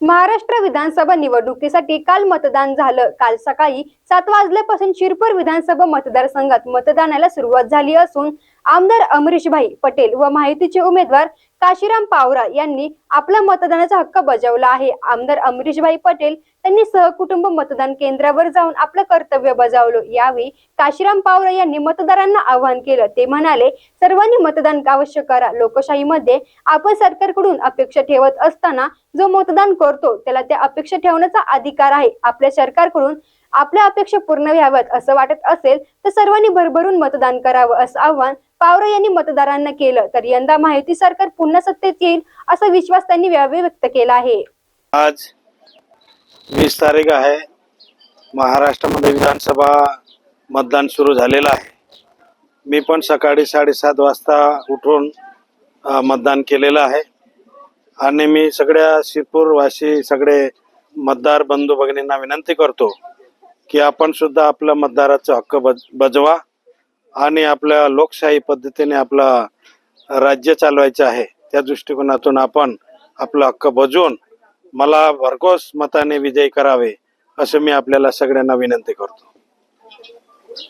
महाराष्ट्र विधानसभा निवडणुकीसाठी काल मतदान झालं. काल सकाळी सात वाजल्यापासून शिरपूर विधानसभा मतदारसंघात मतदानाला सुरुवात झाली असून आमदार अमरीशभाई पटेल व माहितीचे उमेदवार काशीराम पावरा यांनी आपला मतदानाचा हक्क बजावला आहे. आमदार अमरीशभाई पटेल त्यांनी सहकुटुंब मतदान केंद्रावर जाऊन आपलं कर्तव्य बजावलं. यावेळी काशीराम पावरा यांनी मतदारांना आवाहन केलं. ते म्हणाले सर्वांनी मतदान अवश्य करा. लोकशाहीमध्ये आपण सरकारकडून अपेक्षा ठेवत असताना जो मतदान करतो त्याला त्या अपेक्षा ठेवण्याचा अधिकार आहे. आपल्या सरकारकडून आपल्या अपेक्षा पूर्ण व्हाव्यात असं वाटत असेल तर सर्वांनी भरभरून मतदान करावं असं आव्हान पावरे यांनी मतदारांना केलं. तर यंदा माहिती सरकार पुन्हा सत्तेत येईल असा विश्वास त्यांनी यावेळी व्यक्त केला आहे. आज वीस तारीख आहे. महाराष्ट्रामध्ये विधानसभा मतदान सुरू झालेलं आहे. मी पण सकाळी साडेसात वाजता उठून मतदान केलेलं आहे. आणि मी सगळ्या शिरपूरवासी सगळे मतदार बंधू भगिनींना विनंती करतो की आपण सुद्धा आपलं मतदाराचा हक्क बज बजवा. आणि आपल्या लोकशाही पद्धतीने आपला राज्य चालवायचं आहे त्या दृष्टिकोनातून आपण आपला हक्क बजवून मला भरघोस मताने विजयी करावे असं मी आपल्याला सगळ्यांना विनंती करतो.